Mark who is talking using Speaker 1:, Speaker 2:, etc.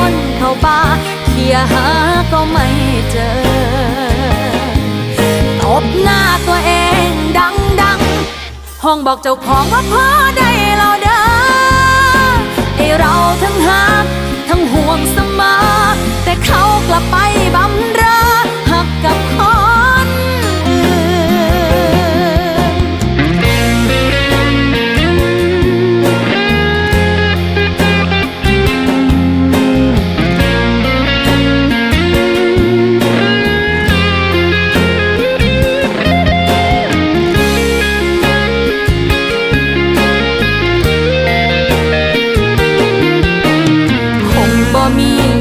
Speaker 1: อนเข้าป่าเคียหาก็ไม่เจอ ตบหน้าตัวเองดังๆห้องบอกเจ้าของว่าพอได้เราเด้อ me.